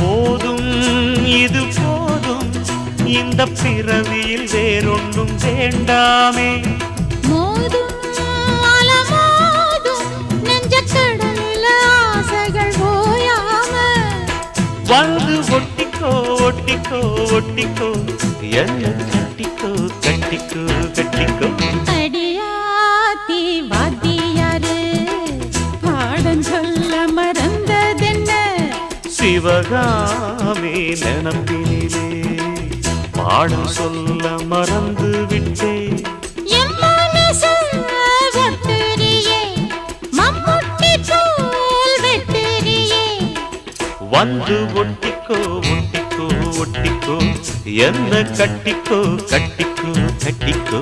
போதும் இது போதும். இந்த பிறவியில் வேறொன்றும் வேண்டாமே. மோதும் வந்து ஒட்டிக்கோ ஒட்டிக்கோ ஒட்டிக்கோ என்ன கட்டிக்கோ சிவகாமி நினப்பினிலே பாடம் சொல்ல மறந்து விட்டேன். வந்து ஒட்டிக்கோ ஒட்டிக்கோ ஒட்டிக்கோ என்ன கட்டிக்கோ கட்டிக்கோ கட்டிக்கோ.